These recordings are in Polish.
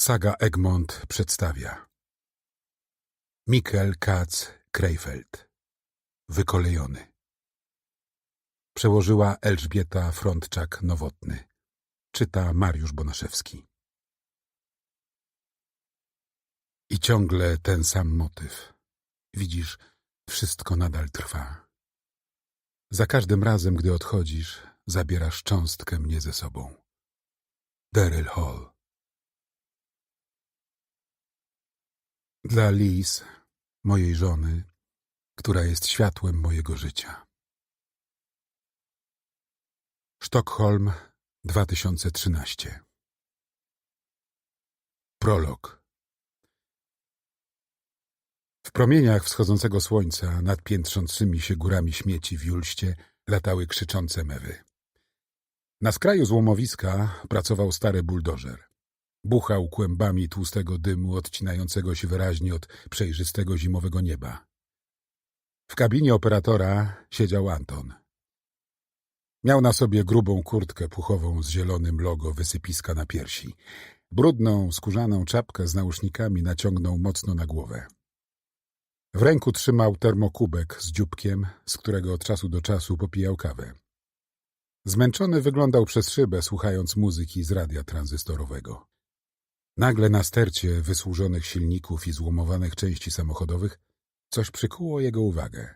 Saga Egmont przedstawia Mikkel Katz Kreifeld Wykolejony Przełożyła Elżbieta Frontczak-Nowotny Czyta Mariusz Bonaszewski I ciągle ten sam motyw. Widzisz, wszystko nadal trwa. Za każdym razem, gdy odchodzisz, zabierasz cząstkę mnie ze sobą. Daryl Hall Dla Liz, mojej żony, która jest światłem mojego życia. Sztokholm, 2013 Prolog W promieniach wschodzącego słońca nad piętrzącymi się górami śmieci w Julście latały krzyczące mewy. Na skraju złomowiska pracował stary buldożer. Buchał kłębami tłustego dymu odcinającego się wyraźnie od przejrzystego zimowego nieba. W kabinie operatora siedział Anton. Miał na sobie grubą kurtkę puchową z zielonym logo wysypiska na piersi. Brudną, skórzaną czapkę z nausznikami naciągnął mocno na głowę. W ręku trzymał termokubek z dzióbkiem, z którego od czasu do czasu popijał kawę. Zmęczony wyglądał przez szybę, słuchając muzyki z radia tranzystorowego. Nagle na stercie wysłużonych silników i złomowanych części samochodowych coś przykuło jego uwagę.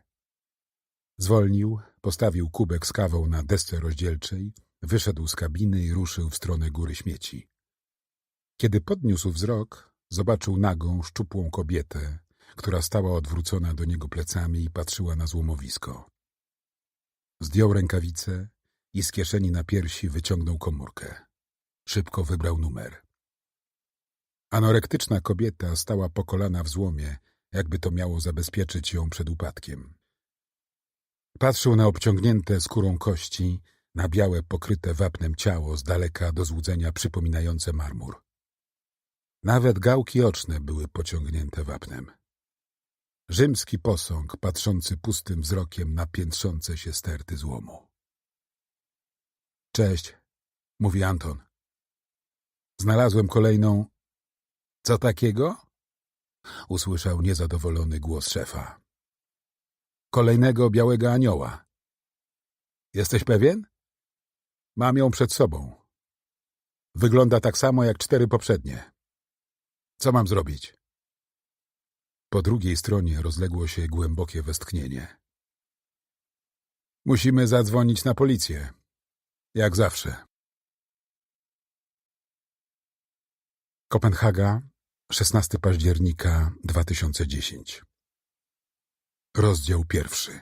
Zwolnił, postawił kubek z kawą na desce rozdzielczej, wyszedł z kabiny i ruszył w stronę góry śmieci. Kiedy podniósł wzrok, zobaczył nagą, szczupłą kobietę, która stała odwrócona do niego plecami i patrzyła na złomowisko. Zdjął rękawice i z kieszeni na piersi wyciągnął komórkę. Szybko wybrał numer. Anorektyczna kobieta stała po kolana w złomie, jakby to miało zabezpieczyć ją przed upadkiem. Patrzył na obciągnięte skórą kości, na białe pokryte wapnem ciało z daleka do złudzenia przypominające marmur. Nawet gałki oczne były pociągnięte wapnem. Rzymski posąg patrzący pustym wzrokiem na piętrzące się sterty złomu. Cześć, mówi Anton. Znalazłem kolejną co takiego? Usłyszał niezadowolony głos szefa. Kolejnego białego anioła. Jesteś pewien? Mam ją przed sobą. Wygląda tak samo jak cztery poprzednie. Co mam zrobić? Po drugiej stronie rozległo się głębokie westchnienie. Musimy zadzwonić na policję. Jak zawsze. Kopenhaga, 16 października 2010 Rozdział pierwszy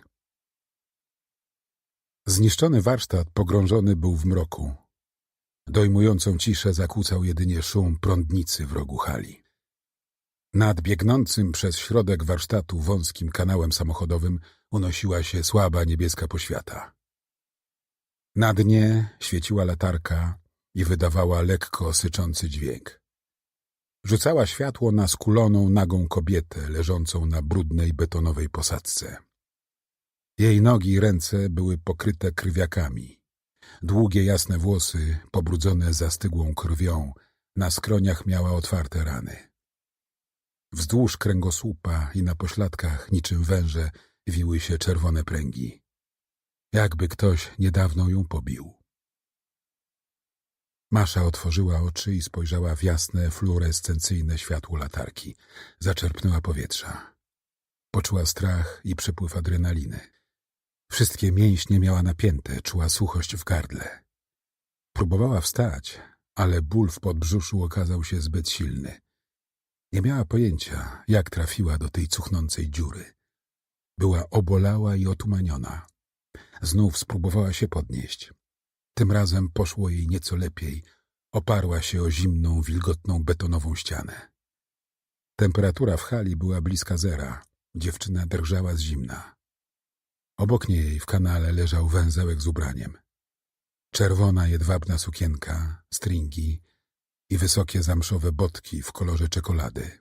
Zniszczony warsztat pogrążony był w mroku. Dojmującą ciszę zakłócał jedynie szum prądnicy w rogu hali. Nad biegnącym przez środek warsztatu wąskim kanałem samochodowym unosiła się słaba niebieska poświata. Na dnie świeciła latarka i wydawała lekko syczący dźwięk. Rzucała światło na skuloną, nagą kobietę leżącą na brudnej betonowej posadzce. Jej nogi i ręce były pokryte krwiakami. Długie, jasne włosy, pobrudzone zastygłą krwią, na skroniach miała otwarte rany. Wzdłuż kręgosłupa i na pośladkach, niczym węże, wiły się czerwone pręgi. Jakby ktoś niedawno ją pobił. Masza otworzyła oczy i spojrzała w jasne, fluorescencyjne światło latarki. Zaczerpnęła powietrza. Poczuła strach i przypływ adrenaliny. Wszystkie mięśnie miała napięte, czuła suchość w gardle. Próbowała wstać, ale ból w podbrzuszu okazał się zbyt silny. Nie miała pojęcia, jak trafiła do tej cuchnącej dziury. Była obolała i otumaniona. Znów spróbowała się podnieść. Tym razem poszło jej nieco lepiej. Oparła się o zimną, wilgotną betonową ścianę. Temperatura w hali była bliska zera. Dziewczyna drżała z zimna. Obok niej w kanale leżał węzełek z ubraniem. Czerwona, jedwabna sukienka, stringi i wysokie zamszowe botki w kolorze czekolady.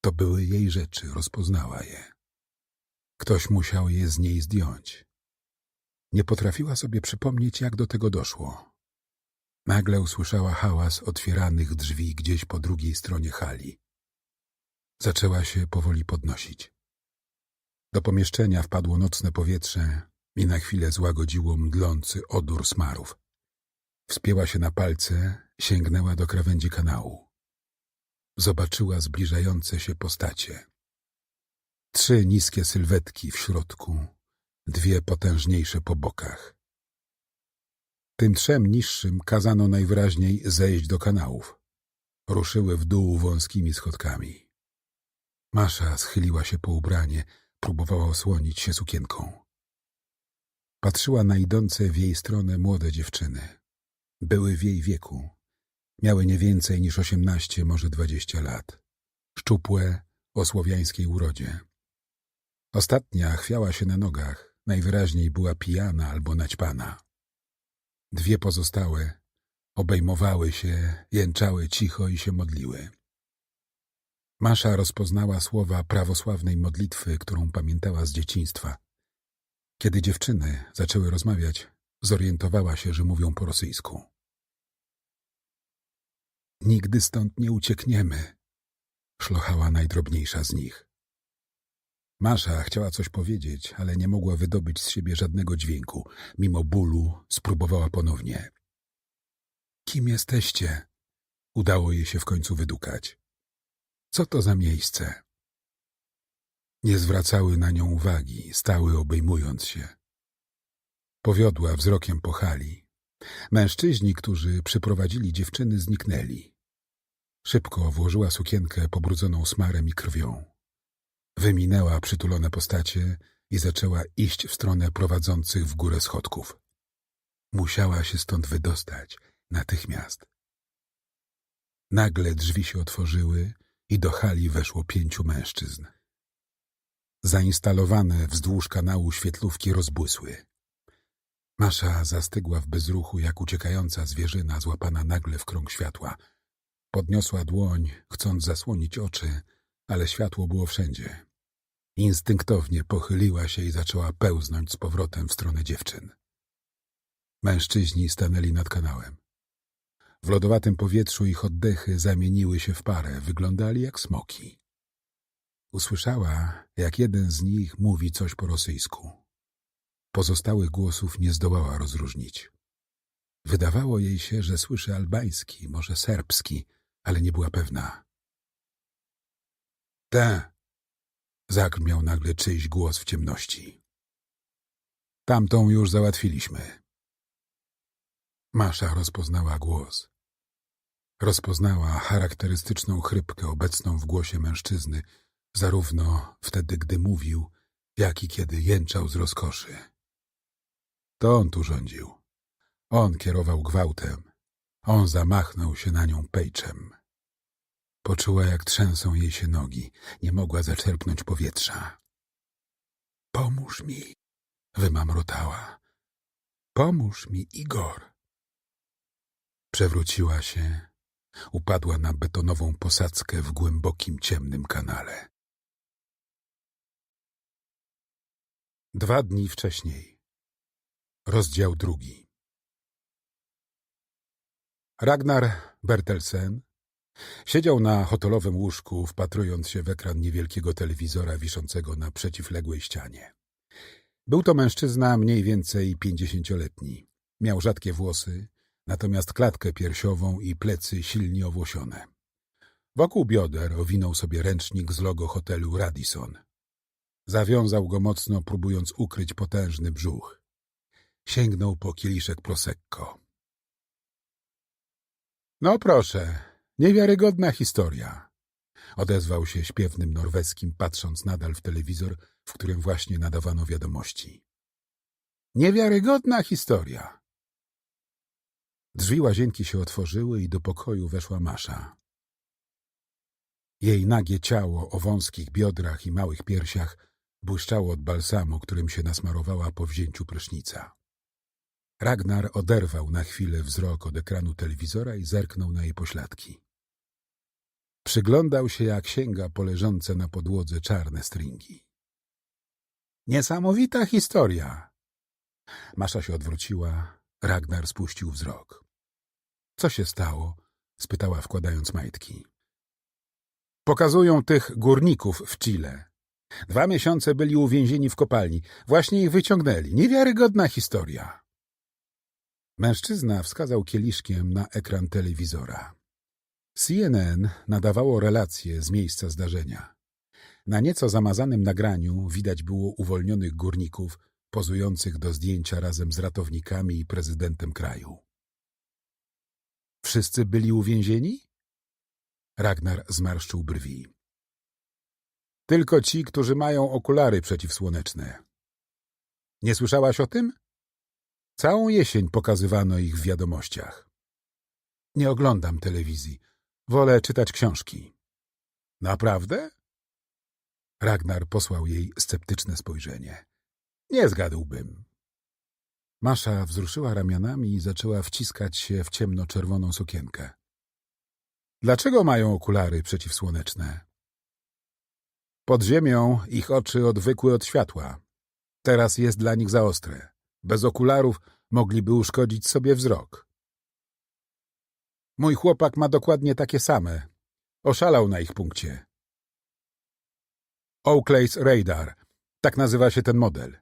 To były jej rzeczy, rozpoznała je. Ktoś musiał je z niej zdjąć. Nie potrafiła sobie przypomnieć, jak do tego doszło. Nagle usłyszała hałas otwieranych drzwi gdzieś po drugiej stronie hali. Zaczęła się powoli podnosić. Do pomieszczenia wpadło nocne powietrze i na chwilę złagodziło mdlący odór smarów. Wspięła się na palce, sięgnęła do krawędzi kanału. Zobaczyła zbliżające się postacie. Trzy niskie sylwetki w środku, dwie potężniejsze po bokach. Tym trzem niższym kazano najwyraźniej zejść do kanałów. Ruszyły w dół wąskimi schodkami. Masza schyliła się po ubranie, próbowała osłonić się sukienką. Patrzyła na idące w jej stronę młode dziewczyny. Były w jej wieku. Miały nie więcej niż osiemnaście, może dwadzieścia lat. Szczupłe, o słowiańskiej urodzie. Ostatnia chwiała się na nogach, najwyraźniej była pijana albo naćpana. Dwie pozostałe obejmowały się, jęczały cicho i się modliły. Masza rozpoznała słowa prawosławnej modlitwy, którą pamiętała z dzieciństwa. Kiedy dziewczyny zaczęły rozmawiać, zorientowała się, że mówią po rosyjsku. Nigdy stąd nie uciekniemy, szlochała najdrobniejsza z nich. Masza chciała coś powiedzieć, ale nie mogła wydobyć z siebie żadnego dźwięku. Mimo bólu spróbowała ponownie. Kim jesteście? Udało jej się w końcu wydukać. Co to za miejsce? Nie zwracały na nią uwagi, stały obejmując się. Powiodła wzrokiem po hali. Mężczyźni, którzy przyprowadzili dziewczyny, zniknęli. Szybko włożyła sukienkę pobrudzoną smarem i krwią. Wyminęła przytulone postacie i zaczęła iść w stronę prowadzących w górę schodków. Musiała się stąd wydostać, natychmiast. Nagle drzwi się otworzyły i do hali weszło pięciu mężczyzn. Zainstalowane wzdłuż kanału świetlówki rozbłysły. Masza zastygła w bezruchu, jak uciekająca zwierzyna złapana nagle w krąg światła. Podniosła dłoń, chcąc zasłonić oczy, ale światło było wszędzie. Instynktownie pochyliła się i zaczęła pełznąć z powrotem w stronę dziewczyn. Mężczyźni stanęli nad kanałem. W lodowatym powietrzu ich oddechy zamieniły się w parę, wyglądali jak smoki. Usłyszała, jak jeden z nich mówi coś po rosyjsku. Pozostałych głosów nie zdołała rozróżnić. Wydawało jej się, że słyszy albański, może serbski, ale nie była pewna. Te! Zakmiał nagle czyjś głos w ciemności. Tamtą już załatwiliśmy. Masza rozpoznała głos. Rozpoznała charakterystyczną chrypkę obecną w głosie mężczyzny, zarówno wtedy, gdy mówił, jak i kiedy jęczał z rozkoszy. To on tu rządził. On kierował gwałtem. On zamachnął się na nią pejczem. Poczuła, jak trzęsą jej się nogi. Nie mogła zaczerpnąć powietrza. Pomóż mi, wymamrotała. Pomóż mi, Igor. Przewróciła się, upadła na betonową posadzkę w głębokim, ciemnym kanale. Dwa dni wcześniej. Rozdział drugi. Ragnar Bertelsen siedział na hotelowym łóżku, wpatrując się w ekran niewielkiego telewizora wiszącego na przeciwległej ścianie. Był to mężczyzna mniej więcej pięćdziesięcioletni. Miał rzadkie włosy, natomiast klatkę piersiową i plecy silnie owłosione. Wokół bioder owinął sobie ręcznik z logo hotelu Radisson. Zawiązał go mocno, próbując ukryć potężny brzuch. Sięgnął po kieliszek Prosecco. No proszę, niewiarygodna historia. Odezwał się śpiewnym norweskim, patrząc nadal w telewizor, w którym właśnie nadawano wiadomości. Niewiarygodna historia. Drzwi łazienki się otworzyły i do pokoju weszła Masza. Jej nagie ciało o wąskich biodrach i małych piersiach błyszczało od balsamu, którym się nasmarowała po wzięciu prysznica. Ragnar oderwał na chwilę wzrok od ekranu telewizora i zerknął na jej pośladki. Przyglądał się, jak sięga po leżące na podłodze czarne stringi. Niesamowita historia. Masza się odwróciła, Ragnar spuścił wzrok. Co się stało? spytała wkładając majtki. Pokazują tych górników w Chile. Dwa miesiące byli uwięzieni w kopalni. Właśnie ich wyciągnęli. Niewiarygodna historia. Mężczyzna wskazał kieliszkiem na ekran telewizora. CNN nadawało relacje z miejsca zdarzenia. Na nieco zamazanym nagraniu widać było uwolnionych górników pozujących do zdjęcia razem z ratownikami i prezydentem kraju. Wszyscy byli uwięzieni? Ragnar zmarszczył brwi. Tylko ci, którzy mają okulary przeciwsłoneczne. Nie słyszałaś o tym? Całą jesień pokazywano ich w wiadomościach. Nie oglądam telewizji. Wolę czytać książki. Naprawdę? Ragnar posłał jej sceptyczne spojrzenie. Nie zgadłbym. Masza wzruszyła ramionami i zaczęła wciskać się w ciemno-czerwoną sukienkę. Dlaczego mają okulary przeciwsłoneczne? Pod ziemią ich oczy odwykły od światła. Teraz jest dla nich za ostre. Bez okularów mogliby uszkodzić sobie wzrok. Mój chłopak ma dokładnie takie same. Oszalał na ich punkcie. Oakley's Radar. Tak nazywa się ten model.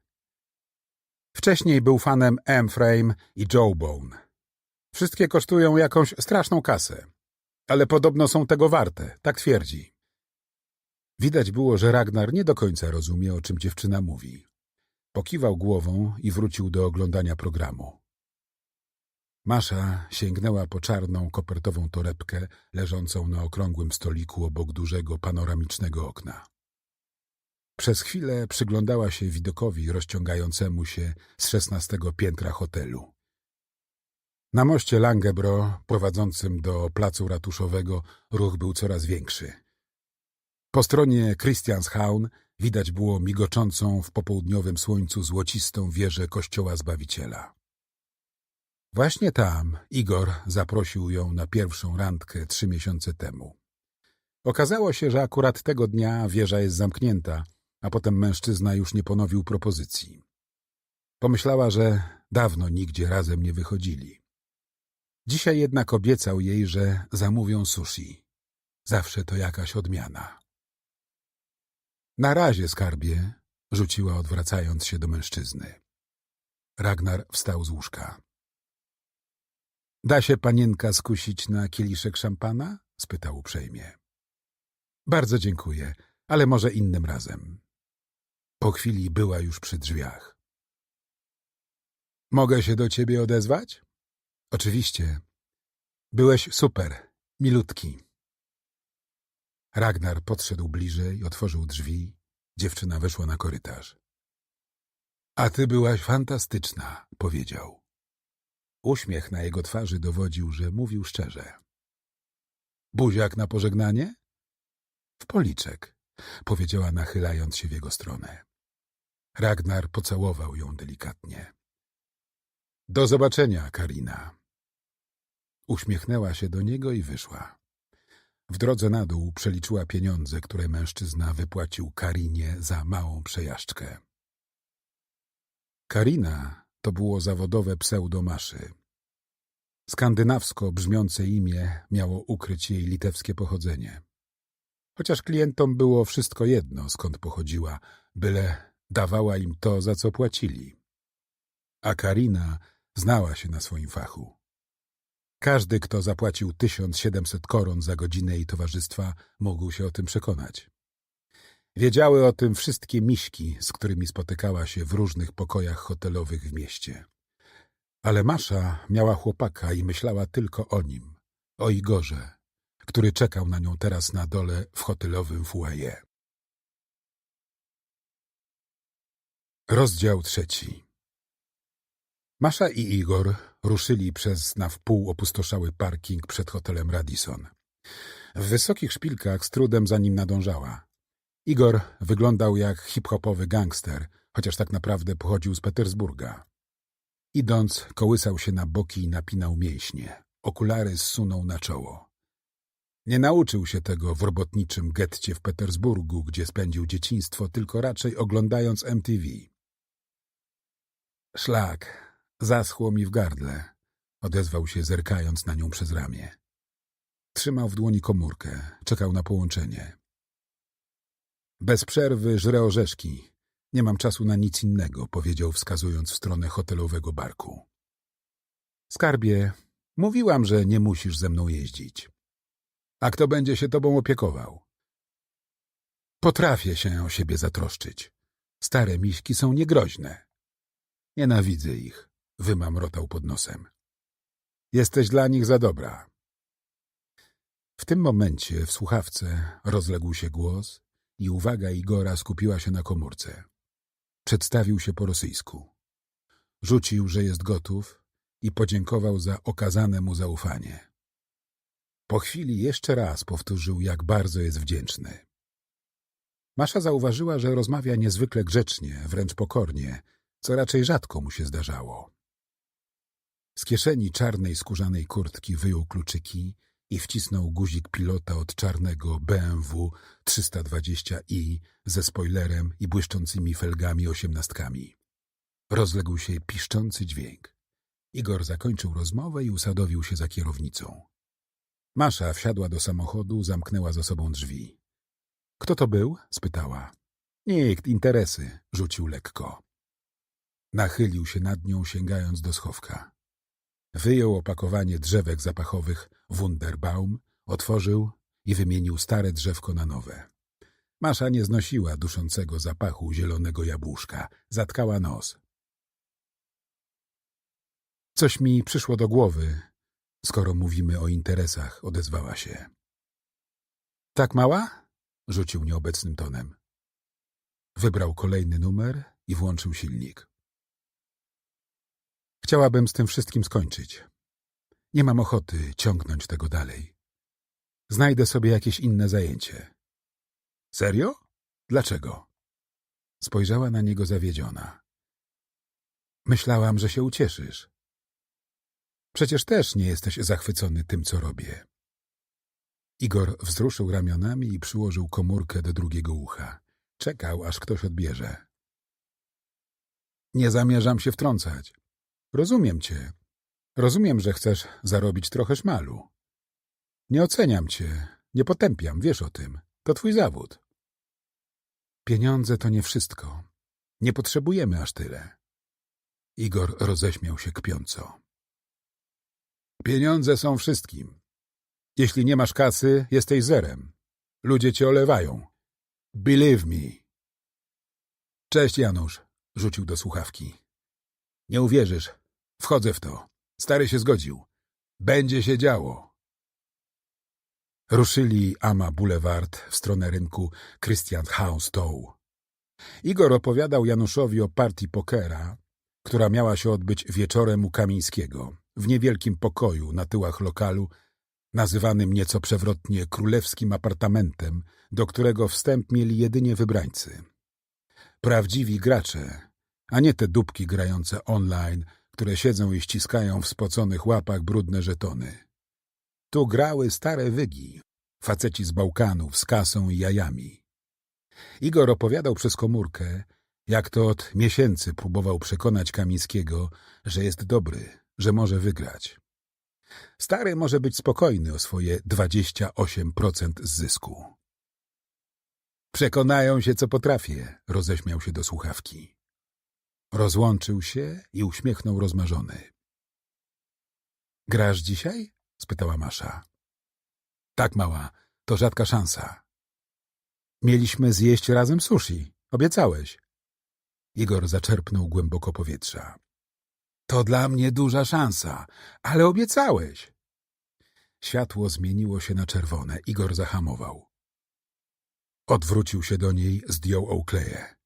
Wcześniej był fanem M-Frame i Jawbone. Wszystkie kosztują jakąś straszną kasę. Ale podobno są tego warte, tak twierdzi. Widać było, że Ragnar nie do końca rozumie, o czym dziewczyna mówi. Pokiwał głową i wrócił do oglądania programu. Masza sięgnęła po czarną, kopertową torebkę leżącą na okrągłym stoliku obok dużego, panoramicznego okna. Przez chwilę przyglądała się widokowi rozciągającemu się z szesnastego piętra hotelu. Na moście Langebro, prowadzącym do placu ratuszowego, ruch był coraz większy. Po stronie Christianshaun widać było migoczącą w popołudniowym słońcu złocistą wieżę kościoła Zbawiciela. Właśnie tam Igor zaprosił ją na pierwszą randkę trzy miesiące temu. Okazało się, że akurat tego dnia wieża jest zamknięta, a potem mężczyzna już nie ponowił propozycji. Pomyślała, że dawno nigdzie razem nie wychodzili. Dzisiaj jednak obiecał jej, że zamówią sushi. Zawsze to jakaś odmiana. Na razie, skarbie, rzuciła odwracając się do mężczyzny. Ragnar wstał z łóżka. Da się panienka skusić na kieliszek szampana? spytał uprzejmie. Bardzo dziękuję, ale może innym razem. Po chwili była już przy drzwiach. Mogę się do ciebie odezwać? Oczywiście. Byłeś super, milutki. Ragnar podszedł bliżej, otworzył drzwi. Dziewczyna weszła na korytarz. A ty byłaś fantastyczna, powiedział. Uśmiech na jego twarzy dowodził, że mówił szczerze. Buziak na pożegnanie? W policzek, powiedziała nachylając się w jego stronę. Ragnar pocałował ją delikatnie. Do zobaczenia, Karina. Uśmiechnęła się do niego i wyszła. W drodze na dół przeliczyła pieniądze, które mężczyzna wypłacił Karinie za małą przejażdżkę. Karina to było zawodowe pseudomaszy. Skandynawsko brzmiące imię miało ukryć jej litewskie pochodzenie. Chociaż klientom było wszystko jedno, skąd pochodziła, byle dawała im to, za co płacili. A Karina znała się na swoim fachu. Każdy, kto zapłacił 1700 koron za godzinę jej towarzystwa, mógł się o tym przekonać. Wiedziały o tym wszystkie miśki, z którymi spotykała się w różnych pokojach hotelowych w mieście. Ale Masza miała chłopaka i myślała tylko o nim, o Igorze, który czekał na nią teraz na dole w hotelowym foyer. Rozdział trzeci Masza i Igor ruszyli przez na wpół opustoszały parking przed hotelem Radisson. W wysokich szpilkach z trudem za nim nadążała. Igor wyglądał jak hip-hopowy gangster, chociaż tak naprawdę pochodził z Petersburga. Idąc, kołysał się na boki i napinał mięśnie. Okulary zsunął na czoło. Nie nauczył się tego w robotniczym getcie w Petersburgu, gdzie spędził dzieciństwo, tylko raczej oglądając MTV. Szlak, zaschło mi w gardle. Odezwał się, zerkając na nią przez ramię. Trzymał w dłoni komórkę, czekał na połączenie. Bez przerwy żrę orzeszki. Nie mam czasu na nic innego, powiedział, wskazując w stronę hotelowego barku. Skarbie, mówiłam, że nie musisz ze mną jeździć. A kto będzie się tobą opiekował? Potrafię się o siebie zatroszczyć. Stare miśki są niegroźne. Nienawidzę ich, wymamrotał pod nosem. Jesteś dla nich za dobra. W tym momencie w słuchawce rozległ się głos i uwaga Igora skupiła się na komórce. Przedstawił się po rosyjsku. Rzucił, że jest gotów i podziękował za okazane mu zaufanie. Po chwili jeszcze raz powtórzył, jak bardzo jest wdzięczny. Masza zauważyła, że rozmawia niezwykle grzecznie, wręcz pokornie, co raczej rzadko mu się zdarzało. Z kieszeni czarnej skórzanej kurtki wyjął kluczyki i wcisnął guzik pilota od czarnego BMW 320i ze spoilerem i błyszczącymi felgami osiemnastkami. Rozległ się piszczący dźwięk. Igor zakończył rozmowę i usadowił się za kierownicą. Masza wsiadła do samochodu, zamknęła za sobą drzwi. Kto to był? spytała. Nikt, interesy, rzucił lekko. Nachylił się nad nią, sięgając do schowka. Wyjął opakowanie drzewek zapachowych Wunderbaum, otworzył i wymienił stare drzewko na nowe. Masza nie znosiła duszącego zapachu zielonego jabłuszka. Zatkała nos. Coś mi przyszło do głowy, skoro mówimy o interesach, odezwała się. Tak mała? rzucił nieobecnym tonem. Wybrał kolejny numer i włączył silnik. Chciałabym z tym wszystkim skończyć. Nie mam ochoty ciągnąć tego dalej. Znajdę sobie jakieś inne zajęcie. Serio? Dlaczego? Spojrzała na niego zawiedziona. Myślałam, że się ucieszysz. Przecież też nie jesteś zachwycony tym, co robię. Igor wzruszył ramionami i przyłożył komórkę do drugiego ucha. Czekał, aż ktoś odbierze. Nie zamierzam się wtrącać. Rozumiem cię. Rozumiem, że chcesz zarobić trochę szmalu. Nie oceniam cię, nie potępiam, wiesz o tym. To twój zawód. Pieniądze to nie wszystko. Nie potrzebujemy aż tyle. Igor roześmiał się kpiąco. Pieniądze są wszystkim. Jeśli nie masz kasy, jesteś zerem. Ludzie cię olewają. Believe me. Cześć, Janusz, rzucił do słuchawki. Nie uwierzysz. Wchodzę w to. Stary się zgodził. Będzie się działo. Ruszyli Ama Boulevard w stronę rynku Christian House Tow. Igor opowiadał Januszowi o partii pokera, która miała się odbyć wieczorem u Kamińskiego, w niewielkim pokoju na tyłach lokalu, nazywanym nieco przewrotnie królewskim apartamentem, do którego wstęp mieli jedynie wybrańcy. Prawdziwi gracze, a nie te dupki grające online, które siedzą i ściskają w spoconych łapach brudne żetony. Tu grały stare wygi, faceci z Bałkanów z kasą i jajami. Igor opowiadał przez komórkę, jak to od miesięcy próbował przekonać Kamińskiego, że jest dobry, że może wygrać. Stary może być spokojny o swoje 28% zysku. Przekonają się, co potrafię, roześmiał się do słuchawki. Rozłączył się i uśmiechnął rozmarzony. Grasz dzisiaj? spytała Masza. Tak, mała, to rzadka szansa. Mieliśmy zjeść razem sushi. Obiecałeś. Igor zaczerpnął głęboko powietrza. To dla mnie duża szansa, ale obiecałeś. Światło zmieniło się na czerwone. Igor zahamował. Odwrócił się do niej, zdjął Oakleję.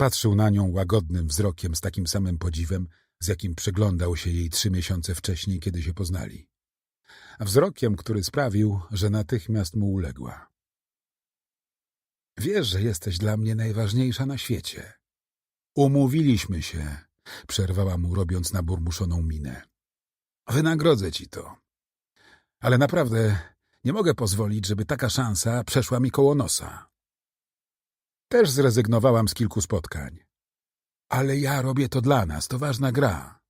Patrzył na nią łagodnym wzrokiem z takim samym podziwem, z jakim przyglądał się jej trzy miesiące wcześniej, kiedy się poznali. Wzrokiem, który sprawił, że natychmiast mu uległa. Wiesz, że jesteś dla mnie najważniejsza na świecie. Umówiliśmy się, przerwała mu, robiąc naburmuszoną minę. Wynagrodzę ci to. Ale naprawdę nie mogę pozwolić, żeby taka szansa przeszła mi koło nosa. Też zrezygnowałam z kilku spotkań. Ale ja robię to dla nas, to ważna gra.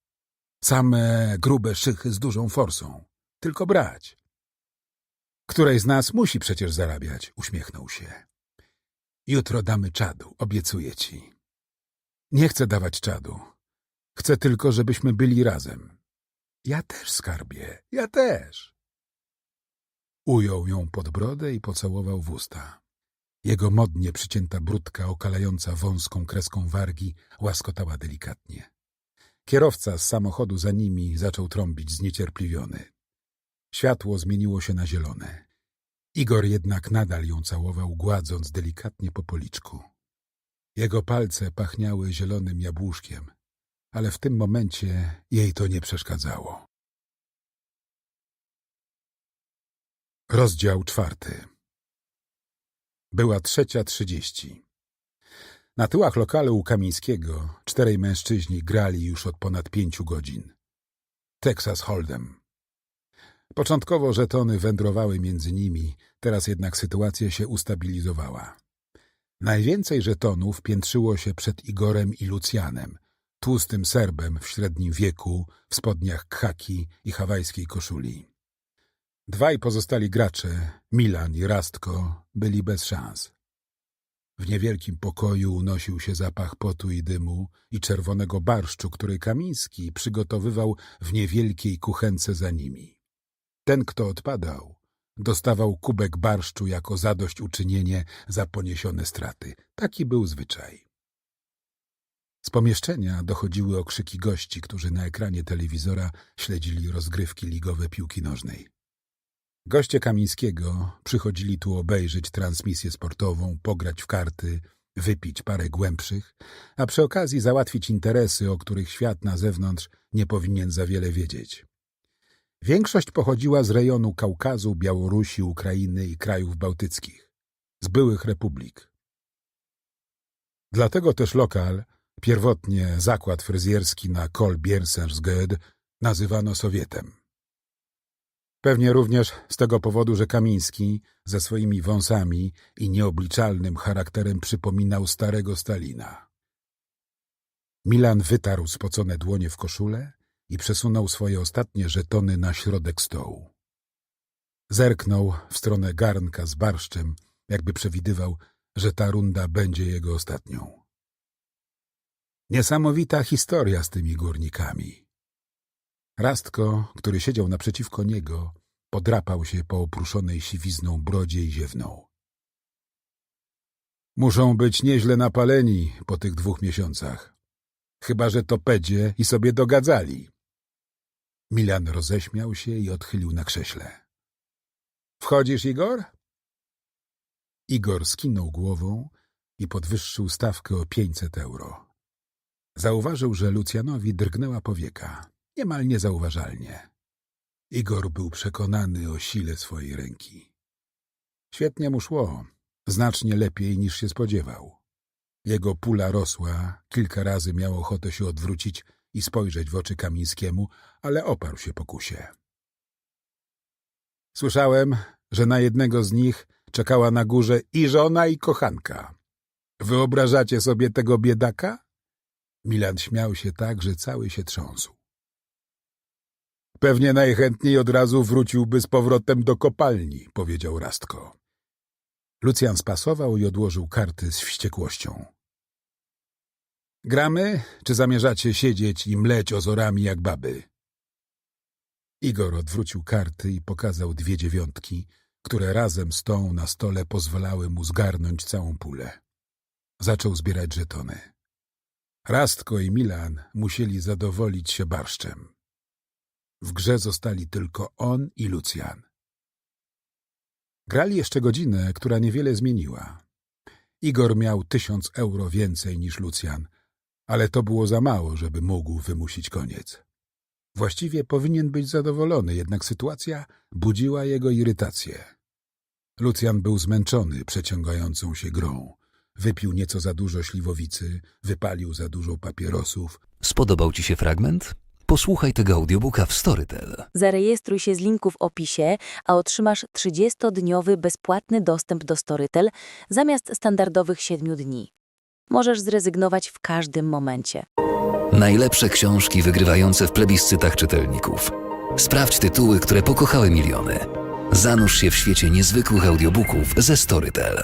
Same grube szychy z dużą forsą. Tylko brać. Której z nas musi przecież zarabiać, uśmiechnął się. Jutro damy czadu, obiecuję ci. Nie chcę dawać czadu. Chcę tylko, żebyśmy byli razem. Ja też, skarbie, ja też. Ujął ją pod brodę i pocałował w usta. Jego modnie przycięta brudka, okalająca wąską kreską wargi, łaskotała delikatnie. Kierowca z samochodu za nimi zaczął trąbić zniecierpliwiony. Światło zmieniło się na zielone. Igor jednak nadal ją całował, gładząc delikatnie po policzku. Jego palce pachniały zielonym jabłuszkiem, ale w tym momencie jej to nie przeszkadzało. Rozdział czwarty Była trzecia trzydzieści. Na tyłach lokalu u Kamińskiego czterej mężczyźni grali już od ponad pięciu godzin. Texas Hold'em. Początkowo żetony wędrowały między nimi, teraz jednak sytuacja się ustabilizowała. Najwięcej żetonów piętrzyło się przed Igorem i Lucjanem, tłustym Serbem w średnim wieku, w spodniach khaki i hawajskiej koszuli. Dwaj pozostali gracze, Milan i Rastko, byli bez szans. W niewielkim pokoju unosił się zapach potu i dymu i czerwonego barszczu, który Kamiński przygotowywał w niewielkiej kuchence za nimi. Ten, kto odpadał, dostawał kubek barszczu jako zadośćuczynienie za poniesione straty. Taki był zwyczaj. Z pomieszczenia dochodziły okrzyki gości, którzy na ekranie telewizora śledzili rozgrywki ligowe piłki nożnej. Goście Kamińskiego przychodzili tu obejrzeć transmisję sportową, pograć w karty, wypić parę głębszych, a przy okazji załatwić interesy, o których świat na zewnątrz nie powinien za wiele wiedzieć. Większość pochodziła z rejonu Kaukazu, Białorusi, Ukrainy i krajów bałtyckich, z byłych republik. Dlatego też lokal, pierwotnie zakład fryzjerski na Kol Biersenrsgöd, nazywano Sowietem. Pewnie również z tego powodu, że Kamiński ze swoimi wąsami i nieobliczalnym charakterem przypominał starego Stalina. Milan wytarł spocone dłonie w koszulę i przesunął swoje ostatnie żetony na środek stołu. Zerknął w stronę garnka z barszczem, jakby przewidywał, że ta runda będzie jego ostatnią. Niesamowita historia z tymi górnikami. Rastko, który siedział naprzeciwko niego, podrapał się po opruszonej siwizną brodzie i ziewnął. Muszą być nieźle napaleni po tych dwóch miesiącach. Chyba, że to pedzie i sobie dogadzali. Milan roześmiał się i odchylił na krześle. Wchodzisz, Igor? Igor skinął głową i podwyższył stawkę o pięćset euro. Zauważył, że Lucjanowi drgnęła powieka, niemal niezauważalnie. Igor był przekonany o sile swojej ręki. Świetnie mu szło, znacznie lepiej niż się spodziewał. Jego pula rosła, kilka razy miał ochotę się odwrócić i spojrzeć w oczy Kamińskiemu, ale oparł się pokusie. Słyszałem, że na jednego z nich czekała na górze i żona, i kochanka. Wyobrażacie sobie tego biedaka? Milan śmiał się tak, że cały się trząsł. Pewnie najchętniej od razu wróciłby z powrotem do kopalni, powiedział Rastko. Lucjan spasował i odłożył karty z wściekłością. Gramy, czy zamierzacie siedzieć i mleć ozorami jak baby? Igor odwrócił karty i pokazał dwie dziewiątki, które razem z tą na stole pozwalały mu zgarnąć całą pulę. Zaczął zbierać żetony. Rastko i Milan musieli zadowolić się barszczem. W grze zostali tylko on i Lucjan. Grali jeszcze godzinę, która niewiele zmieniła. Igor miał tysiąc euro więcej niż Lucjan, ale to było za mało, żeby mógł wymusić koniec. Właściwie powinien być zadowolony, jednak sytuacja budziła jego irytację. Lucjan był zmęczony przeciągającą się grą. Wypił nieco za dużo śliwowicy, wypalił za dużo papierosów. Spodobał Ci się fragment? Posłuchaj tego audiobooka w Storytel. Zarejestruj się z linku w opisie, a otrzymasz 30-dniowy bezpłatny dostęp do Storytel zamiast standardowych 7 dni. Możesz zrezygnować w każdym momencie. Najlepsze książki wygrywające w plebiscytach czytelników. Sprawdź tytuły, które pokochały miliony. Zanurz się w świecie niezwykłych audiobooków ze Storytel.